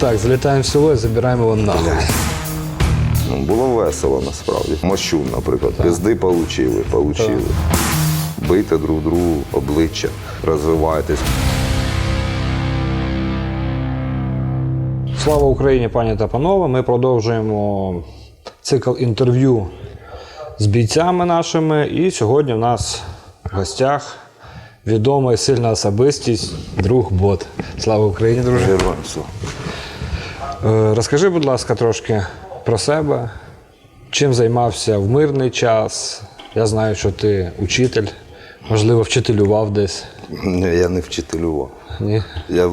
Так, залітаємо в село і забираємо його нахуй. Ну, було весело насправді. Мощун, наприклад, пизди получили, получили. Бийте друг другу обличчя, розвивайтесь. Слава Україні, пані та панове. Ми продовжуємо цикл інтерв'ю з бійцями нашими. І сьогодні в нас в гостях відома і сильна особистість, друг бот. Слава Україні, друже. Героям слава. Е, Розкажи, будь ласка, трошки про себе. Чим займався в мирний час? Я знаю, що ти учитель, можливо, вчителював десь. Ні, я не вчителював. Ні? Я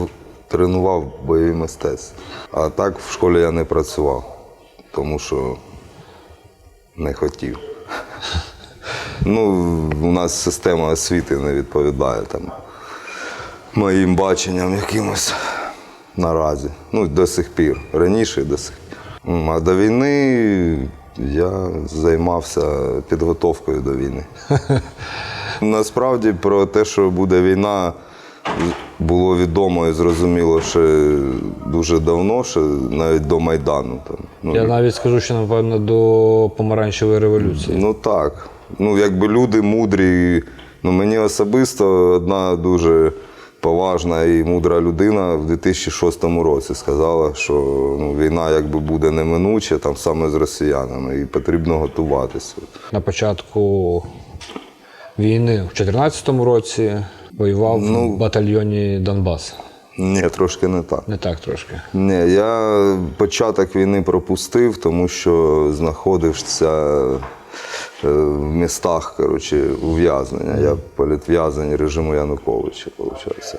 тренував бойові мистецтва. А так в школі я не працював, тому що не хотів. Ну, у нас система освіти не відповідає там моїм баченням якимось наразі. Ну, до сих пір. Раніше до сих пір. А до війни я займався підготовкою до війни. Насправді про те, що буде війна, було відомо і зрозуміло ще дуже давно, ще навіть до Майдану. Там. Ну, Я навіть скажу, що напевно до помаранчевої революції. Ну так. Ну, якби люди мудрі. Ну, мені особисто одна дуже поважна і мудра людина в 2006 році сказала, що ну, війна якби буде неминуча, там саме з росіянами, і потрібно готуватися. На початку війни в 2014 році воював Ну. в батальйоні Донбас. Ні, трошки не так. Не так трошки. Ні, я початок війни пропустив, тому що знаходився в містах коротше, ув'язнення. Я політв'язень режиму Януковича, виходить,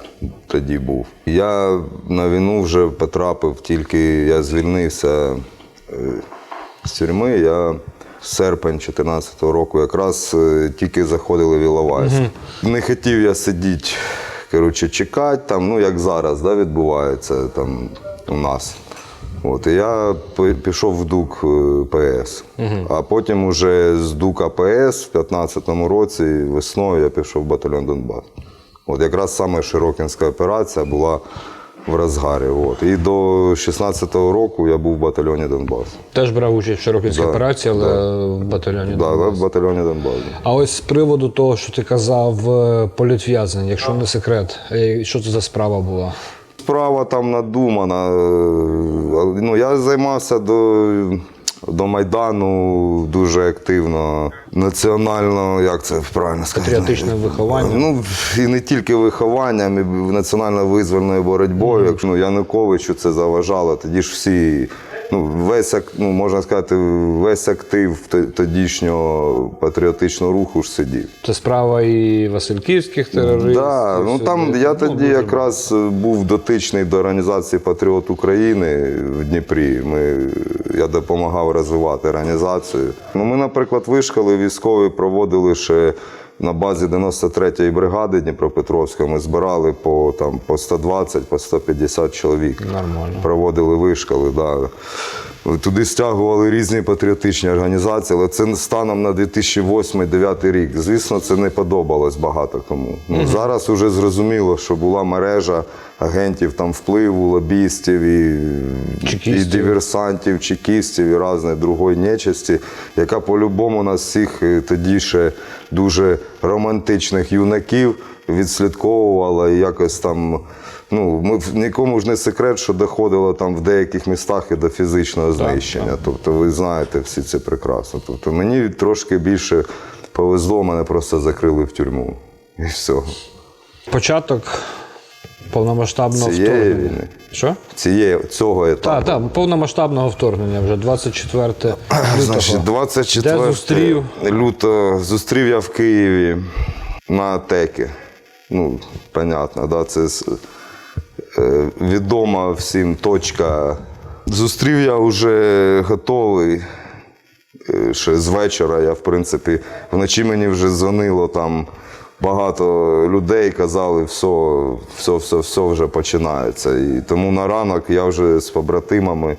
тоді був. Я на війну вже потрапив, тільки я звільнився е, з тюрми. Я серпень 2014 року якраз е, тільки заходили в Іловайськ. Не хотів я сидіти, коротше, чекати, там, ну як зараз да, відбувається там у нас. От, і я пішов в ДУК е, ПС. А потім уже з ДУК АПС в 2015 році весною я пішов в батальйон Донбас. От якраз саме Широкінська операція була в розгарі. От. І до 16-го року я був в батальйоні Донбас. Теж брав участь в Широкінській Да, операції, але в батальйоні Да, Донбас. в батальйоні Донбас. А ось з приводу того, що ти казав, е, політв'язень, якщо не секрет, е, що це за справа була? Справа там надумана. Е, Ну, я займався до, до Майдану дуже активно, національно, як це правильно сказати? Патріотичним вихованням? Ну, і не тільки вихованням, і національно-визвольною боротьбою. Якщо ну, Януковичу це заважало, тоді ж всі. Ну, весь, ну, можна сказати, весь актив тодішнього патріотичного руху ж сидів. Це справа і Васильківських терористів. Да, ну там я Ну, тоді дуже якраз був дотичний до організації Патріот України в Дніпрі. Ми, я допомагав розвивати організацію. Ну, ми, наприклад, вишколи військові проводили ще на базі 93-ї бригади Дніпропетровська. Ми збирали по, там, по 120, по 150 чоловік. Нормально. Проводили вишкали. да. Туди стягували різні патріотичні організації, але це станом на 2008-2009 рік. Звісно, це не подобалось багато кому. Ну, Зараз вже зрозуміло, що була мережа агентів там впливу, лобістів і, і диверсантів, чекістів і різної другої нечисті, яка по-любому нас всіх е, тоді ще дуже романтичних юнаків відслідковувала і якось там. Ну, ми нікому ж не секрет, що доходило там в деяких містах і до фізичного знищення. Тобто, ви знаєте всі це прекрасно. Тобто, мені трошки більше повезло, мене просто закрили в тюрму. І все. Початок повномасштабного Цієї вторгнення. війни. Що? Цієї, цього етапу. Так, так, повномасштабного вторгнення вже 24 лютого. Значить, 24 Де зустрів? лютого зустрів я в Києві на Теки. Ну, понятно, да, це відома всім точка. Зустрів я вже готовий. Е, Ще з вечора я, в принципі, вночі мені вже дзвонило там багато людей, казали, все, все, все, все вже починається. І тому на ранок я вже з побратимами,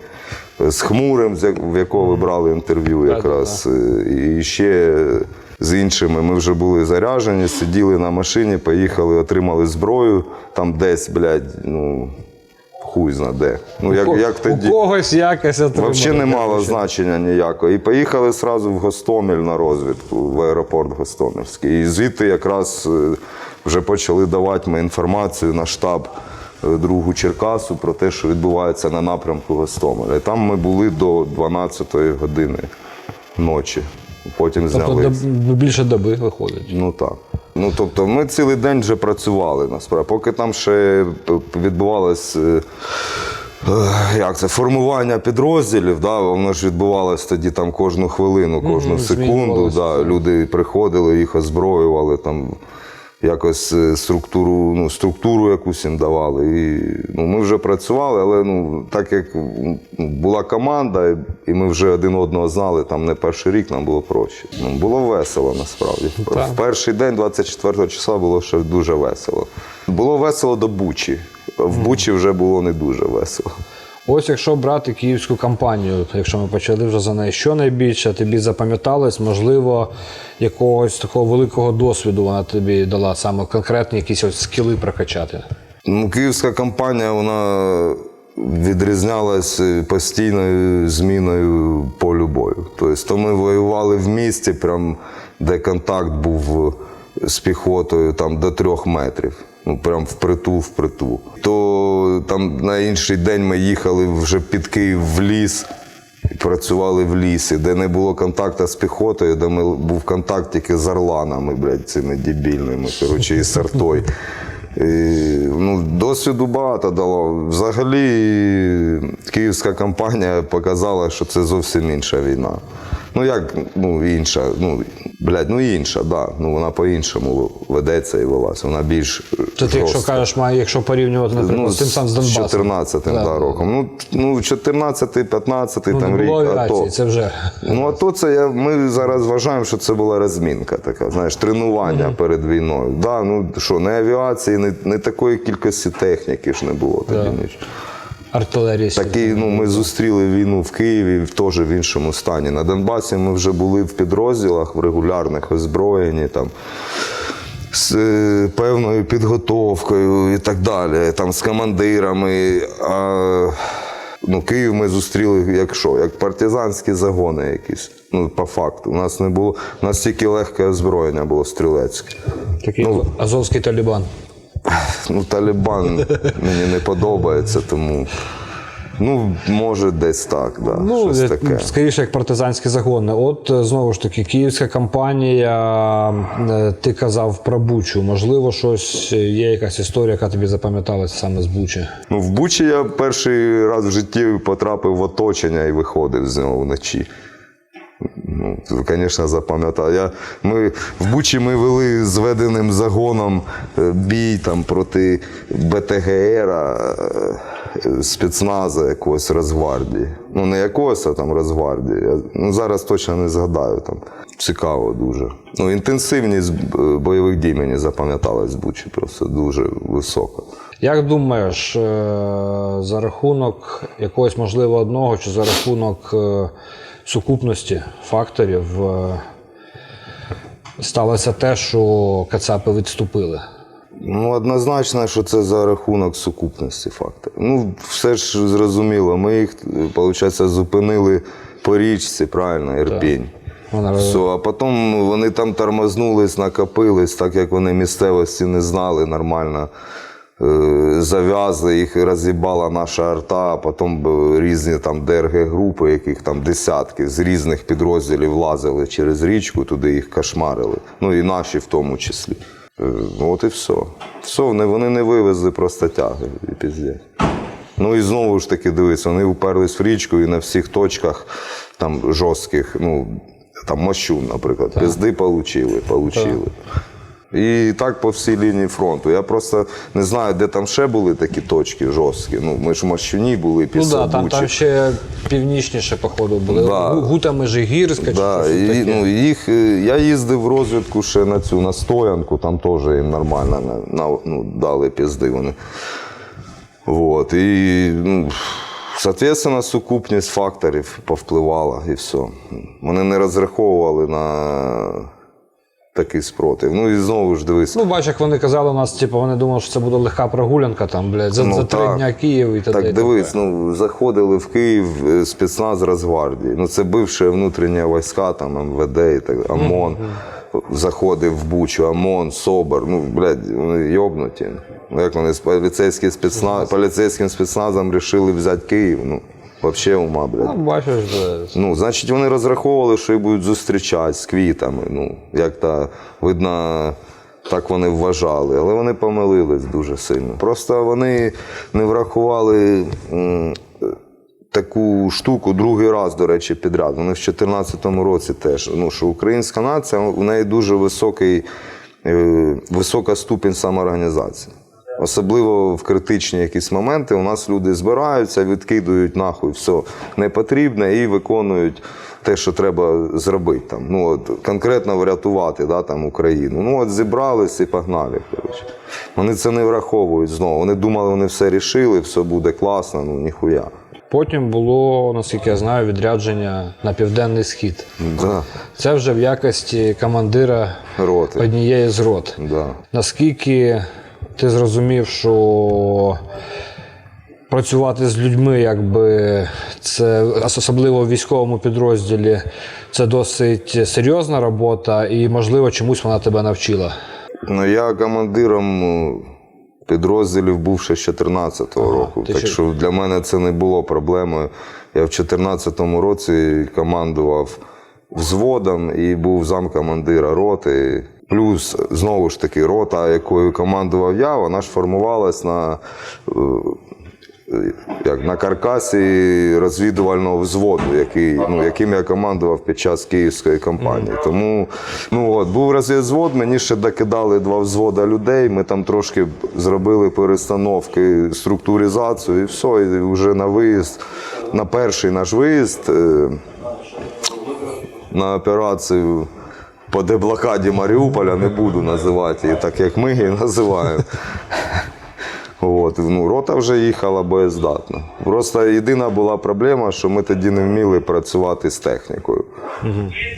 е, з хмурим, в якого ви брали інтерв'ю якраз, е, і ще з іншими. Ми вже були заряжені, сиділи на машині, поїхали, отримали зброю там десь, блядь, ну. хуй зна де. Ну, як, У як тоді. У когось якось отримали. Взагалі не мало значення ніякого. І поїхали одразу в Гостомель на розвідку, в аеропорт Гостомельський. І звідти якраз е, вже почали давати ми інформацію на штаб е, другу Черкасу про те, що відбувається на напрямку Гостомеля. І там ми були до 12-ї години ночі. Потім Тобто зняли. Тобто більше доби виходить. Ну так. Ну тобто ми цілий день вже працювали насправді. Поки там ще відбувалось. е, е, Як це формування підрозділів, да, воно ж відбувалось тоді там кожну хвилину, кожну секунду. Да, люди приходили, їх озброювали, там якось е, структуру, ну, структуру якусь їм давали. І, ну, ми вже працювали, але ну, так як була команда, і- і ми вже один одного знали, там не перший рік нам було проще. Ну, було весело насправді. Так. В перший день, 24 числа, було ще дуже весело. Було весело до Бучі. В Бучі вже було не дуже весело. Ось якщо брати київську кампанію, якщо ми почали вже за неї, що найбільше тобі запам'яталось, можливо, якогось такого великого досвіду вона тобі дала саме конкретні якісь ось скіли прокачати. Ну, київська кампанія вона відрізнялась постійною зміною полю бою. Тобто, то ми воювали в місті, прям, де контакт був з піхотою там, до трьох метрів. Ну, прям впритул, впритул. То там на інший день ми їхали вже під Київ в ліс. Працювали в лісі, де не було контакту з піхотою, де ми, був контакт тільки з орланами, блядь, цими дебільними, коротше, і сартой. І, ну, досвіду багато дало. Взагалі, київська кампанія показала, що це зовсім інша війна. Ну як ну, інша, ну, блядь, ну інша, да. Ну, вона по-іншому ведеться і велася. Вона більш. Це ти, якщо кажеш, має, якщо порівнювати, наприклад, Ну, з тим самим з Донбасом. 14 да. Да. роком. Ну, ну 14 15 Ну, там рік. АТО. авіації, це вже. Ну, а то це я, ми зараз вважаємо, що це була розмінка така, знаєш, тренування перед війною. Да, ну що, не авіації, не, не такої кількості техніки ж не було тоді. Да. ніч. Артилерія. Такі, ну, ми зустріли війну в Києві теж в іншому стані. На Донбасі ми вже були в підрозділах в регулярних озброєнні там. З е, певною підготовкою і так далі, там з командирами. А, ну, Київ ми зустріли як що, як партизанські загони якісь. Ну, по факту. У нас не було, у нас тільки легке озброєння було стрілецьке. Такий азовський талібан. Ну, Талібан мені не подобається, тому. Ну, може, десь так, да, Ну, щось таке. скоріше, як партизанські загони. От е, знову ж таки, київська кампанія, е, ти казав про Бучу. Можливо, щось е, є якась історія, яка тобі запам'яталася саме з Бучі. Ну, в Бучі я перший раз в житті потрапив в оточення і виходив з нього вночі. Ну, звісно, запам'ятав. Я, ми, в Бучі ми вели зведеним загоном е, бій там, проти БТГР, е, спецназа якогось Росгвардії. Ну, не якогось, а там Росгвардії. Я, ну, зараз точно не згадаю. Там. Цікаво дуже. Ну, інтенсивність е, бойових дій мені запам'яталась з Бучі просто дуже висока. Як думаєш, за рахунок якогось можливо одного чи за рахунок сукупності факторів е, сталося те, що Кацапи відступили? Ну, однозначно, що це за рахунок сукупності факторів. Ну, все ж зрозуміло. Ми їх, виходить, зупинили по річці, правильно, Ірпінь. Вона Все, а потім вони там тормознулись, накопились, так як вони місцевості не знали нормально. Е, Зав'язли, їх роз'їбала наша арта, а потім різні там ДРГ-групи, яких там десятки з різних підрозділів лазили через річку, туди їх кошмарили. Ну і наші в тому числі. Е, От і все. Все, вони, вони не вивезли просто тяги і піздець. Ну і знову ж таки, дивись, вони уперлись в річку і на всіх точках там жорстких, ну там мощун, наприклад, пизди получили, получили. І так по всій лінії фронту. Я просто не знаю, де там ще були такі точки жорсткі. Ну, ми ж в Мощуні були Ну після да, там, Бучі. там ще північніше, походу, були. Да. Гу- Гута Межигірська чи Да, щось і, таке. ну, їх, е, я їздив в розвідку ще на цю на стоянку, там теж їм нормально на, на, ну, дали пізди вони. Вот, і, ну, соответственно, сукупність факторів повпливала і все. Вони не розраховували на такий спротив. Ну і знову ж дивись. Ну, бач, як вони казали у нас, типу, вони думали, що це буде легка прогулянка, там, блядь, за, Ну, за три так. дня Київ і і Так дивись, ну заходили в Київ е, спецназ Росгвардії. Ну це бивші внутрішні війська, там МВД і так ОМОН. Заходив в Бучу, ОМОН, СОБР. Ну, блядь, вони йобнуті. Ну як вони з поліцейським спецназ, поліцейським спецназом вирішили взяти Київ. Ну, взагалі ума, блядь. Ну, бачиш, блядь. Ну, значить, вони розраховували, що їх будуть зустрічати з квітами. Ну, як то видно, так вони вважали, але вони помилились дуже сильно. Просто вони не врахували м, таку штуку другий раз, до речі, підряд. Вони в 2014 році теж. Ну, що українська нація, у неї дуже високий, е, висока ступінь самоорганізації. Особливо в критичні якісь моменти у нас люди збираються, відкидують нахуй все непотрібне і виконують те, що треба зробити. Там. Ну, от, конкретно врятувати да, там, Україну. Ну от зібрались і погнали. Коротше. Вони це не враховують знову. Вони думали, вони все рішили, все буде класно, ну ніхуя. Потім було, наскільки я знаю, відрядження на південний схід. Да. Це вже в якості командира Роти. однієї з рот. Да. Наскільки ти зрозумів, що працювати з людьми, якби це особливо в військовому підрозділі, це досить серйозна робота, і можливо чомусь вона тебе навчила. Ну, я командиром е, підрозділів був ще з 2014 року. Так ще- що для мене це не було проблемою. Я в 2014 році командував взводом і був замкомандира роти. Плюс, знову ж таки, рота, якою командував я, вона ж формувалась на е, як на каркасі розвідувального взводу, який, ну, яким я командував під час київської кампанії. Тому ну, от, був розвідзвод, мені ще докидали два взвода людей. Ми там трошки зробили перестановки, структуризацію і все. І вже на виїзд, на перший наш виїзд. е, на операцію по деблокаді Маріуполя не буду називати її так, як ми її називаємо. От, ну, рота вже їхала боєздатна. Просто єдина була проблема, що ми тоді не вміли працювати з технікою.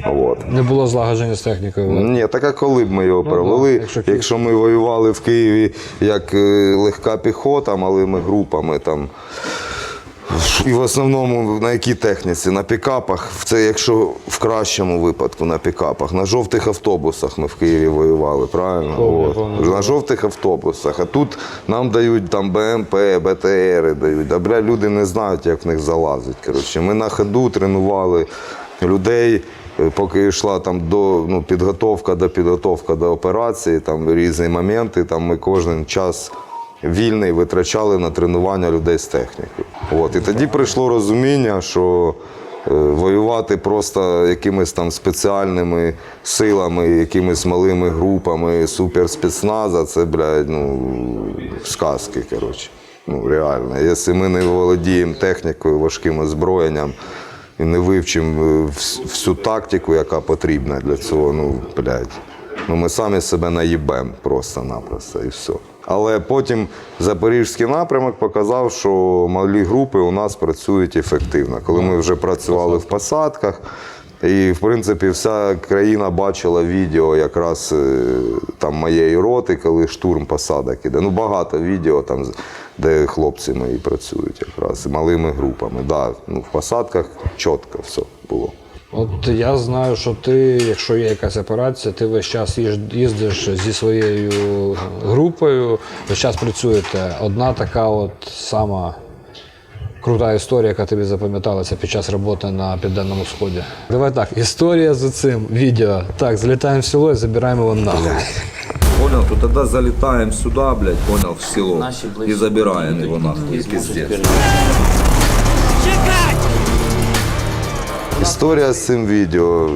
От. Не було злагодження з технікою. Ні, так а коли б ми його провели, Ну, якщо якщо, ми воювали в Києві як е, легка піхота, малими групами там. І в основному на якій техніці? На пікапах. Це якщо в кращому випадку на пікапах. На жовтих автобусах ми в Києві воювали, правильно? Помню, От. На жовтих автобусах. А тут нам дають там БМП, БТРи дають. А бля, люди не знають, як в них залазить. Коротше. Ми на ходу тренували людей. е, Поки йшла там до ну, підготовка до підготовка до операції, там різні моменти. Там ми кожен час вільний витрачали на тренування людей з технікою. От. І тоді прийшло розуміння, що е, воювати просто якимись там спеціальними силами, якимись малими групами суперспецназа, це, блядь, ну, сказки, коротше. Ну, реально. Якщо ми не володіємо технікою, важким озброєнням і не вивчимо е, всю тактику, яка потрібна для цього, ну, блядь. Ну, ми самі себе наїбемо просто-напросто і все. Але потім запорізький напрямок показав, що малі групи у нас працюють ефективно. Коли ми вже працювали в посадках, і в принципі вся країна бачила відео якраз е, там моєї роти, коли штурм посадок іде. Ну багато відео там, де хлопці мої працюють якраз малими групами. Да, ну, в посадках чітко все було. От я знаю, що ти, якщо є якась операція, ти весь час їздиш зі своєю групою, весь час працюєте. Одна така от сама крута історія, яка тобі запам'яталася під час роботи на Південному Сході. Давай так, історія з цим відео. Так, залітаємо в село і забираємо його нахуй. Понял, то тогда залетаем сюда, блядь, понял, в село. И забираем его нахуй, пиздец. Історія з цим відео.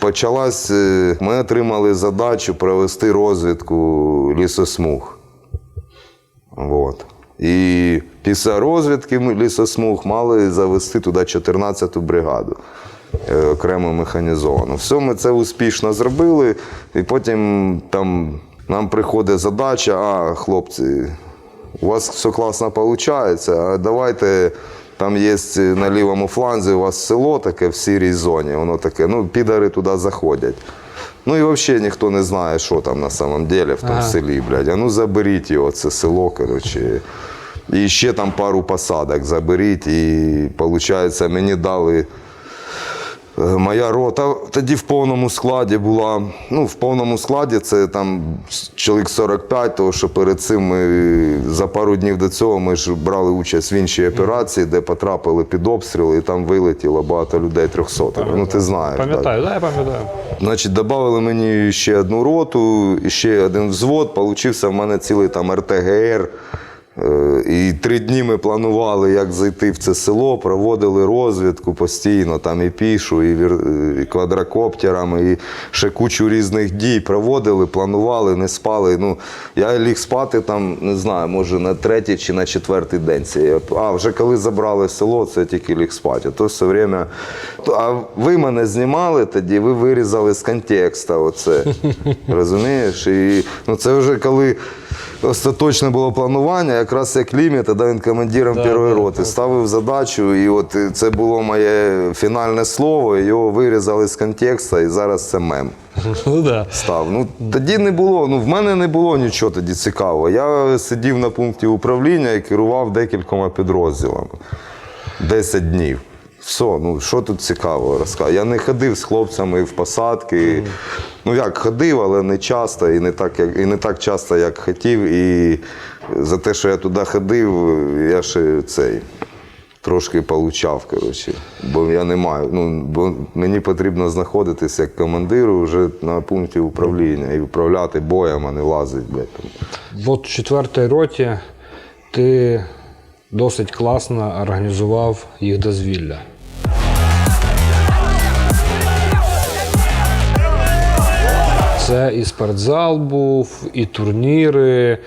Почалась, е, ми отримали задачу провести розвідку лісосмуг. От. І після розвідки лісосмуг мали завести туди 14-ту бригаду е, окремо механізовану. Все, ми це успішно зробили, і потім там нам приходить задача, а хлопці, у вас все класно виходить, а давайте там є на лівому фланзі у вас село таке в сірій зоні, воно таке, ну, підари туди заходять. Ну і взагалі ніхто не знає, що там на самом деле в тому Ага. селі, блядь. А ну заберіть його, це село, коротше. І ще там пару посадок заберіть. І виходить, мені дали. Е, Моя рота тоді в повному складі була. Ну, в повному складі це там чоловік 45, тому що перед цим ми за пару днів до цього ми ж брали участь в іншій операції, де потрапили під обстріли, і там вилетіло багато людей 300. Ну ти знаєш. так. Пам'ятаю, да, я пам'ятаю. Значить, додали мені ще одну роту, ще один взвод. Получився в мене цілий там РТГР. Е, І три дні ми планували, як зайти в це село, проводили розвідку постійно, там і пішу, і, вір... і квадрокоптерами, і ще кучу різних дій проводили, планували, не спали. Ну, я ліг спати там, не знаю, може на третій чи на четвертий день. А вже коли забрали село, це тільки ліг спати. А то все время. А ви мене знімали тоді, ви вирізали з контексту. Оце. Розумієш? І ну, це вже коли остаточне було планування, якраз як ліміт, тоді він командиром першої роти ставив задачу, і от е, це було моє фінальне слово, його вирізали з контексту, і зараз це мем Ну да. став. Ну тоді не було. Ну в мене не було нічого тоді цікавого. Я сидів на пункті управління і керував декількома підрозділами 10 днів. Все, ну що тут цікавого розказати? Я не ходив з хлопцями в посадки. Ну як ходив, але не часто і не так, як і не так часто, як хотів. І за те, що я туди ходив, я ще цей. Трошки получав, коротше. Бо я не маю. Ну, бо мені потрібно знаходитися як командиру вже на пункті управління і управляти боєм, а не лазить, в четвертій роті ти досить класно організував їх дозвілля. Це і спортзал був, і турніри.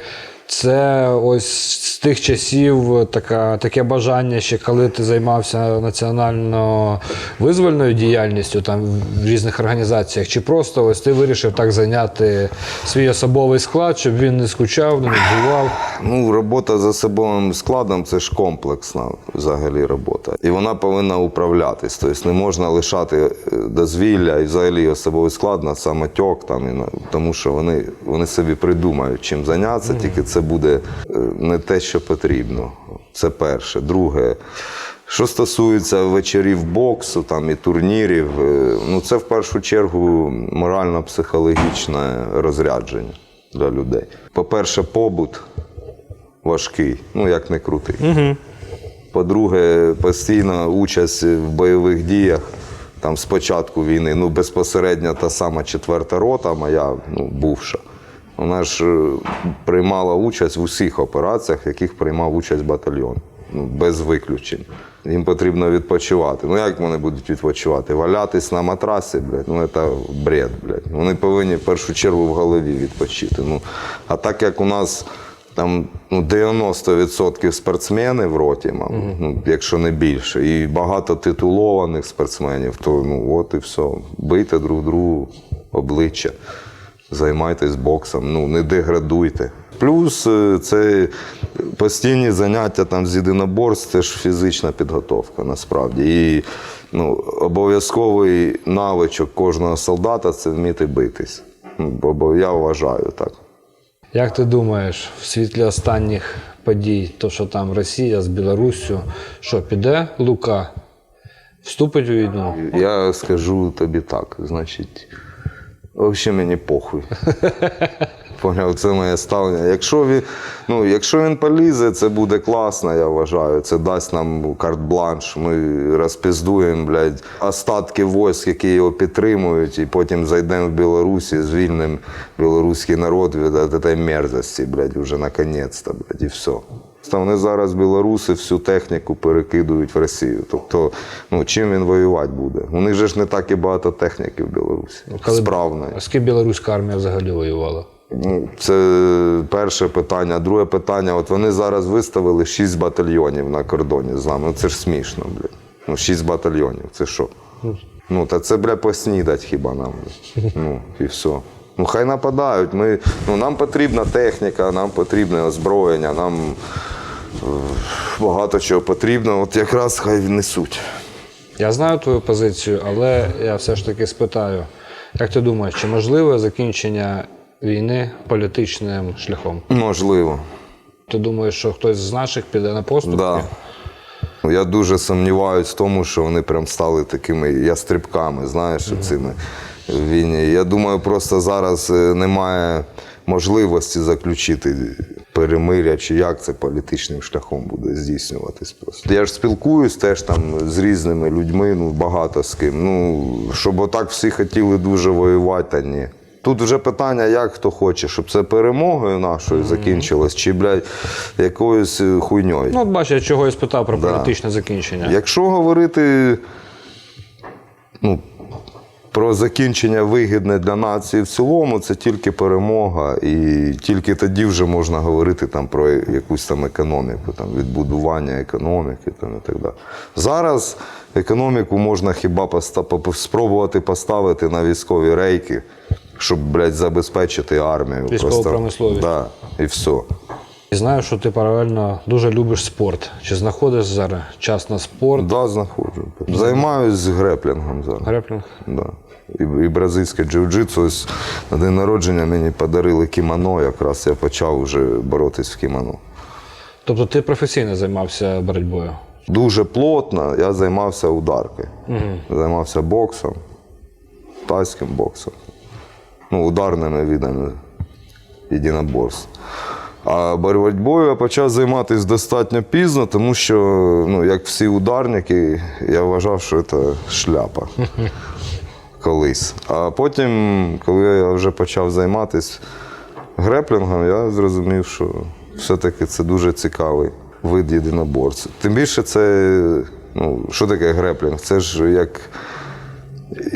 Це ось з тих часів така, таке бажання, ще коли ти займався національно визвольною діяльністю там в різних організаціях, чи просто ось ти вирішив так зайняти свій особовий склад, щоб він не скучав, не нудьгував. Ну, робота за особовим складом це ж комплексна взагалі робота. І вона повинна управлятись. Тобто не можна лишати е, дозвілля і взагалі особовий склад на самотьок, там, тому що вони, вони собі придумають, чим зайнятися, тільки це буде е, не те, що потрібно. Це перше. Друге. Що стосується вечорів боксу там, і турнірів, е, ну це в першу чергу морально-психологічне розрядження для людей. По-перше, побут важкий, ну як не крутий. По-друге, постійна участь в бойових діях. Там з початку війни, ну безпосередньо та сама четверта рота, моя ну, бувша. Вона ж е, приймала участь в усіх операціях, в яких приймав участь батальйон. Ну, без виключень. Їм потрібно відпочивати. Ну як вони будуть відпочивати? Валятись на матрасі, блядь, ну це бред, блядь. Вони повинні в першу чергу в голові відпочити. Ну, а так як у нас там ну, 90% спортсмени в роті, мабуть, ну, якщо не більше, і багато титулованих спортсменів, то ну от і все. Бийте друг другу обличчя, займайтесь боксом, ну не деградуйте. Плюс е, це постійні заняття там з єдиноборств, це ж фізична підготовка насправді. І ну, обов'язковий навичок кожного солдата це вміти битись. Ну, Бо, бо я вважаю так. Як ти думаєш, в світлі останніх подій, то що там Росія з Білоруссю, що піде Лука, вступить у війну? Я скажу тобі так, значить, взагалі мені похуй. Поняв, це моє ставлення. Якщо він, ну, якщо він полізе, це буде класно, я вважаю. Це дасть нам карт-бланш. Ми розпіздуємо, блядь, остатки військ, які його підтримують, і потім зайдемо в Білорусі, звільнимо білоруський народ від цієї мерзості, блядь, вже наконець-то, блядь, і все. Вони зараз білоруси всю техніку перекидують в Росію. Тобто, ну чим він воювати буде? У них же ж не так і багато техніки в Білорусі. Справної. А з ким білоруська армія взагалі воювала? Ну, це перше питання. Друге питання: от вони зараз виставили шість батальйонів на кордоні з нами. Ну, це ж смішно, блядь. Ну, шість батальйонів. Це що? Ну, та це, бля, поснідать хіба нам. Ну, і все. Ну, хай нападають. Ми, ну, нам потрібна техніка, нам потрібне озброєння, нам багато чого потрібно. От якраз хай несуть. Я знаю твою позицію, але я все ж таки спитаю, Як ти думаєш, чи можливе закінчення війни політичним шляхом? Можливо. Ти думаєш, що хтось з наших піде на поступки? Да. Я дуже сумніваюсь в тому, що вони прям стали такими ястрибками, знаєш, цими в війні. Я думаю, просто зараз е, немає можливості заключити перемиря, чи як це політичним шляхом буде здійснюватись. Просто я ж спілкуюсь теж там з різними людьми, ну багато з ким. Ну щоб отак всі хотіли дуже воювати, та ні. Тут вже питання, як хто хоче, щоб це перемогою нашою закінчилось, чи, блядь, якоюсь е, хуйньою. Ну, от бачиш, я чого я спитав про Да. політичне закінчення. Якщо говорити ну, про закінчення вигідне для нації в цілому, це тільки перемога, і тільки тоді вже можна говорити там про якусь там економіку, там, відбудування економіки там, і так далі. Зараз економіку можна хіба поста- поп- спробувати поставити на військові рейки, щоб блядь, забезпечити армію. Військову промисловість. Да, і все. І знаю, що ти паралельно дуже любиш спорт. Чи знаходиш зараз час на спорт? Да, знаходжу. Займаюсь греплінгом зараз. Греплінг? Да. І, і бразильське джиу-джитсу. Ось на день народження мені подарили кімоно, якраз я почав вже боротись в кімоно. Тобто ти професійно займався боротьбою? Дуже плотно я займався ударкою. Займався боксом, тайським боксом. Ну, ударними видами єдиноборств. А боротьбою я почав займатися достатньо пізно, тому що, ну, як всі ударники, я вважав, що це шляпа колись. А потім, коли я вже почав займатися греплінгом, я зрозумів, що все-таки це дуже цікавий вид єдиноборців. Тим більше це, ну, що таке греплінг? Це ж як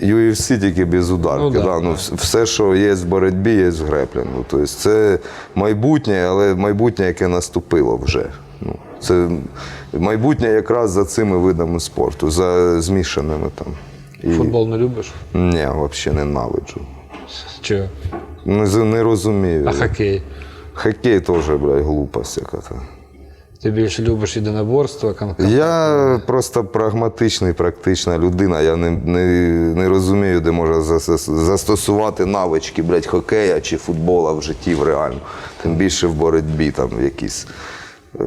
UFC тільки без ударки. Ну, да, да, ну, все, що є в боротьбі, є в греплінгу. Тобто це майбутнє, але майбутнє, яке наступило вже. Ну, це майбутнє якраз за цими видами спорту, за змішаними там. І... Футбол не любиш? Ні, взагалі ненавиджу. Чи Не, не розумію. а хокей? Хокей теж, блядь, глупость яка-то. Ти більше любиш єдиноборство, конкретно? Я просто прагматичний, практична людина. Я не, не, не розумію, де можна застосувати навички, блядь, хокея чи футбола в житті в реально. Тим більше в боротьбі, там якісь е,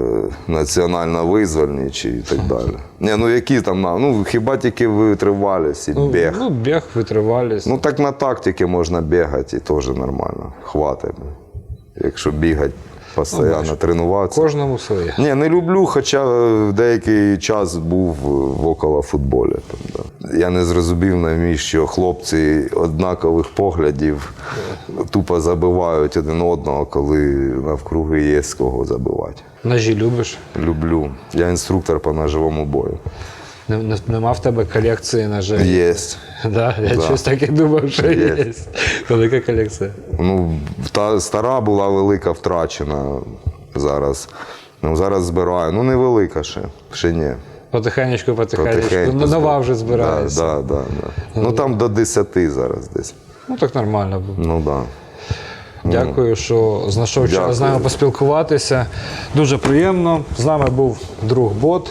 національно-визвольні чи і так далі. Ні, ну які там, ну хіба тільки витривалість і Ну, біг. ну, біг, витривалість. Ну так на тактиці можна бігати і теж нормально. Хватить. Якщо бігати постійно, тренуватися. Кожному своє. Ні, не люблю, хоча е, деякий час був в около футболі. Там, да. Я не зрозумів навіщо хлопці однакових поглядів тупо забивають один одного, коли навкруги є з кого забивати. Ножі любиш? Люблю. Я інструктор по ножовому бою. Не- не- Нема в тебе колекції ножей? Єсть. Да? Я Да. щось таки думав, що Є. є. Велика колекція. Ну, та стара була велика втрачена зараз. Ну, зараз збираю. Ну, невелика ще. Ще ні. Потихенечку, потихенечку. Ну, Нова вже збирається. Да, да, да, да. Ну там до 10 зараз десь. Ну так нормально. було. Ну так. Да. Дякую, що знайшов час з нами поспілкуватися. Дуже приємно. З нами був друг Бот.